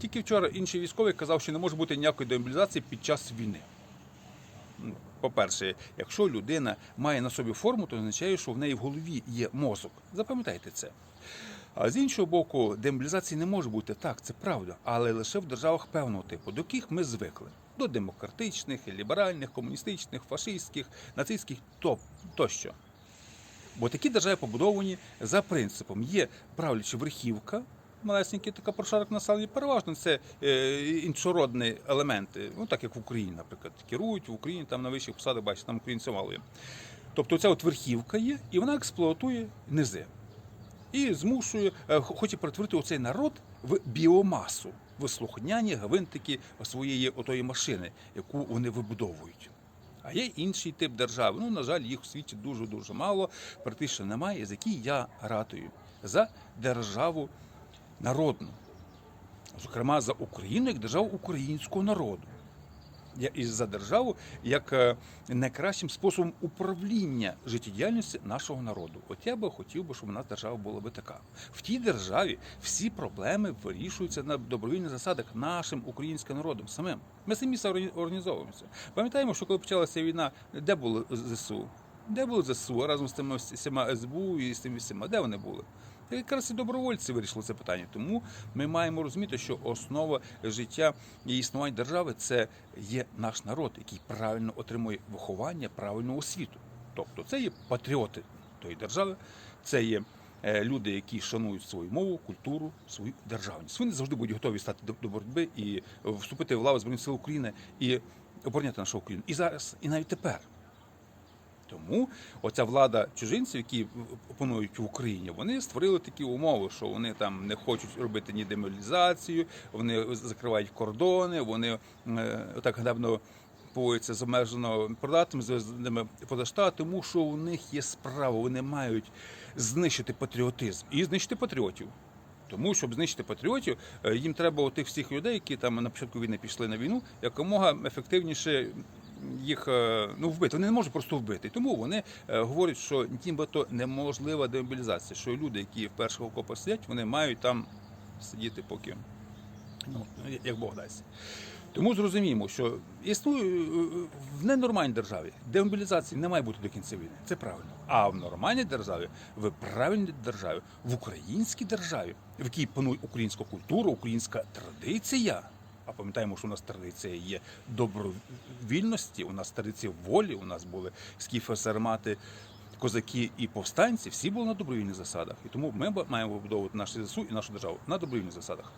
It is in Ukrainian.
Тільки вчора інший військовий казав, що не може бути ніякої демобілізації під час війни. Ну, По-перше, якщо людина має на собі форму, то означає, що в неї в голові є мозок. Запам'ятайте це. А з іншого боку, демобілізації не може бути так, це правда, але лише в державах певного типу, до яких ми звикли. До демократичних, ліберальних, комуністичних, фашистських, нацистських то- тощо. Бо такі держави побудовані за принципом: є правляча верхівка, малесенький така прошарок населення, переважно це е, іншородні елементи, ну так як в Україні, наприклад, керують в Україні там на вищих посадах, бачите, там українців мало є. Тобто ця от верхівка є, і вона експлуатує низи. І змушує, е, хоче перетворити оцей народ в біомасу, в слухняні гвинтики своєї отої машини, яку вони вибудовують. А є інший тип держави. Ну, на жаль, їх у світі дуже дуже мало, практично немає, за які я ратую за державу народну. Зокрема, за Україну як державу українського народу. І за державу як е, найкращим способом управління життєдіяльності нашого народу. От я би хотів би, щоб у нас держава була би така. В тій державі всі проблеми вирішуються на добровільних засадах нашим українським народом самим. Ми самі організовуємося. Пам'ятаємо, що коли почалася війна, де були ЗСУ? Де були ЗСУ разом з тими всіма СБУ і з тими всіма? Де вони були? Та Якраз і добровольці вирішили це питання. Тому ми маємо розуміти, що основа життя і існування держави це є наш народ, який правильно отримує виховання, правильну освіту. Тобто це є патріоти тої держави, це є е, люди, які шанують свою мову, культуру, свою державність. Вони завжди будуть готові стати до, боротьби і вступити в лаву Збройних сил України і обороняти нашу Україну. І зараз, і навіть тепер. Тому оця влада чужинців, які опанують в Україні, вони створили такі умови, що вони там не хочуть робити ні демобілізацію, вони закривають кордони, вони е, так гадебно поводяться з обмежено продатими з ними позашта, тому що у них є справа, вони мають знищити патріотизм і знищити патріотів. Тому, щоб знищити патріотів, е, їм треба у тих всіх людей, які там на початку війни пішли на війну, якомога ефективніше їх е, ну вбити. Вони не можуть просто вбити. Тому вони е, говорять, що нібито неможлива демобілізація, що люди, які в перших окопах сидять, вони мають там сидіти поки ну, як Бог дасть. Тому зрозуміємо, що існує е, в ненормальній державі демобілізації не має бути до кінця війни. Це правильно. А в нормальній державі, в правильній державі, в українській державі, в якій панує українська культура, українська традиція. А пам'ятаємо, що у нас традиція є добровільності, у нас традиція волі, у нас були скіфи, сармати, козаки і повстанці, всі були на добровільних засадах. І тому ми маємо вибудовувати наші ЗСУ і нашу державу на добровільних засадах.